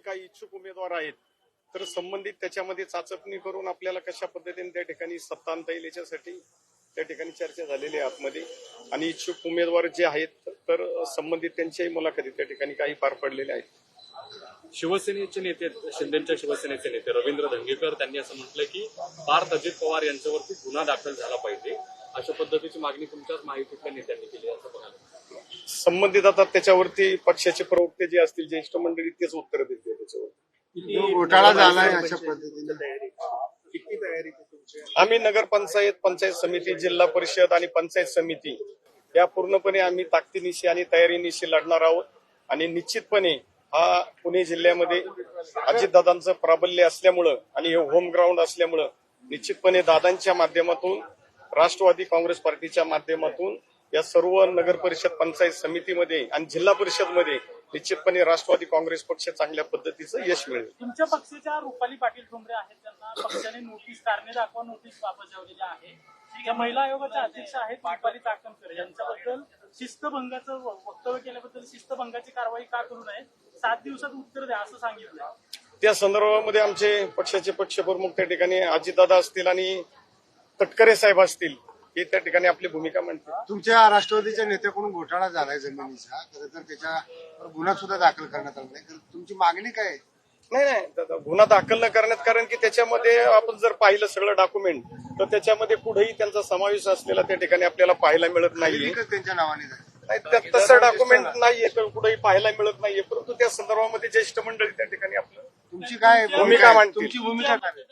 काही इच्छुक उमेदवार आहेत तर संबंधित त्याच्यामध्ये चाचपणी करून आपल्याला कशा पद्धतीने त्या ठिकाणी सत्ता आणता येईल याच्यासाठी त्या ठिकाणी चर्चा झालेली आहे आतमध्ये. आणि इच्छुक उमेदवार जे आहेत तर संबंधित त्यांच्याही मुलाखती त्या ठिकाणी काही पार पडलेल्या आहेत. शिवसेनेचे नेते शिंदेच्या शिवसेनेचे नेते रवींद्र धंगेकर त्यांनी असं म्हटलंय की पार्थ अजित पवार यांच्यावरती गुन्हा दाखल झाला पाहिजे अशा पद्धतीची मागणी तुमच्याच माहितीतल्या नेत्यांनी केली असं बघायला संबंधित आता त्याच्यावरती पक्षाचे प्रवक्ते जे असतील ज्येष्ठ मंडळी तेच उत्तर देतील त्याच्यावर जो घोटाळा झालाय अशा पद्धतीने? आम्ही नगरपंचायत पंचायत समिती जिल्हा परिषद आणि पंचायत समिती या पूर्णपणे आम्ही ताकदीनिशी आणि तयारीनिशी लढणार आहोत. आणि निश्चितपणे हा पुणे जिल्ह्यामध्ये अजितदादांचं प्राबल्य असल्यामुळं आणि हे होम ग्राउंड असल्यामुळं निश्चितपणे दादांच्या माध्यमातून राष्ट्रवादी काँग्रेस पार्टीच्या माध्यमातून या सर्व नगर परिषद पंचायत समितीमध्ये आणि जिल्हा परिषदमध्ये निश्चितपणे राष्ट्रवादी काँग्रेस पक्ष चांगल्या पद्धतीचं यश मिळेल. तुमच्या पक्षाच्या रुपाली पाटील ठोंबरे आहेत त्यांना पक्षाने नोटीस कारणे दाखवा नोटीस बजावलेली आहे. या महिला आयोगाच्या अध्यक्ष आहेत रुपाली चाकणकर. यांच्याबद्दल शिस्तभंगाचं वक्तव्य केल्याबद्दल शिस्तभंगाची कारवाई का करू नये सात दिवसात उत्तर द्या असं सांगितलं त्या संदर्भामध्ये आमचे पक्षाचे पक्षप्रमुख त्या ठिकाणी अजितदादा असतील आणि तटकरे साहेब असतील. हे त्या ठिकाणी आपली भूमिका मांडतील तुमच्या राष्ट्रवादीच्या नेत्याकडून घोटाळा झालाय जमिनीचा खरं तर त्याच्यावर गुन्हा सुद्धा दाखल करण्यात आला नाही तुमची मागणी काय आहे? नाही नाही गुन्हा दाखल न करण्यात कारण की त्याच्यामध्ये आपण जर पाहिलं सगळं डॉक्युमेंट तर त्याच्यामध्ये कुठेही त्यांचा समावेश असलेला त्या ठिकाणी आपल्याला पाहायला मिळत नाहीये एकच त्यांच्या नावाने नाही, तसं डॉक्युमेंट नाहीये तर कुठेही पाहायला मिळत नाहीये परंतु त्या संदर्भामध्ये ज्येष्ठ मंडळी त्या ठिकाणी आपलं तुमची काय भूमिका आहे? मांडतील. तुमची भूमिका काय?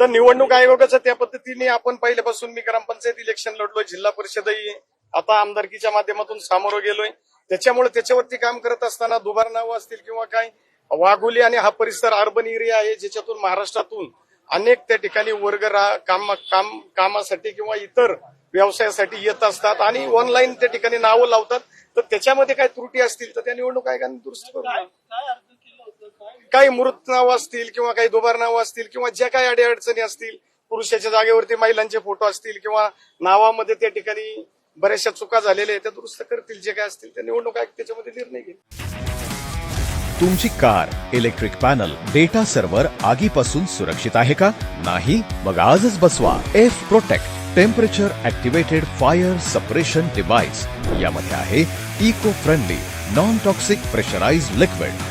तर निवडणूक आयोगाचं त्या पद्धतीने आपण पहिल्यापासून मी ग्रामपंचायत इलेक्शन लढलोय जिल्हा परिषदही आता आमदारकीच्या माध्यमातून सामोरं गेलोय. त्याच्यामुळे त्याच्यावरती काम करत असताना दुबार नावं असतील किंवा काय वाघोली आणि हा परिसर अर्बन एरिया आहे ज्याच्यातून महाराष्ट्रातून अनेक त्या ठिकाणी वर्ग काम काम कामासाठी किंवा इतर व्यवसायासाठी येत असतात आणि ऑनलाईन त्या ठिकाणी नावं लावतात. तर त्याच्यामध्ये काय त्रुटी असतील तर त्या निवडणूक आयोगाने दुरुस्त करून काय काय अर्ज केलं होतं काय काही मृत नावं असतील किंवा काही दुबार नावं असतील किंवा ज्या काही अडीअडचणी असतील पुरुषाच्या जागेवरती महिलांचे फोटो असतील किंवा नावामध्ये त्या ठिकाणी बऱ्याचशा चुका झालेल्या आहेत त्या दुरुस्त करतील जे काय असतील त्या निवडणूक आयोग त्याच्यामध्ये निर्णय घेईल तुमची car electric panel data server आगीपासून सुरक्षित आहे का? नाही? मग आजच बसवा. F protect temperature activated fire suppression device यामध्ये आहे eco friendly non toxic pressurise liquid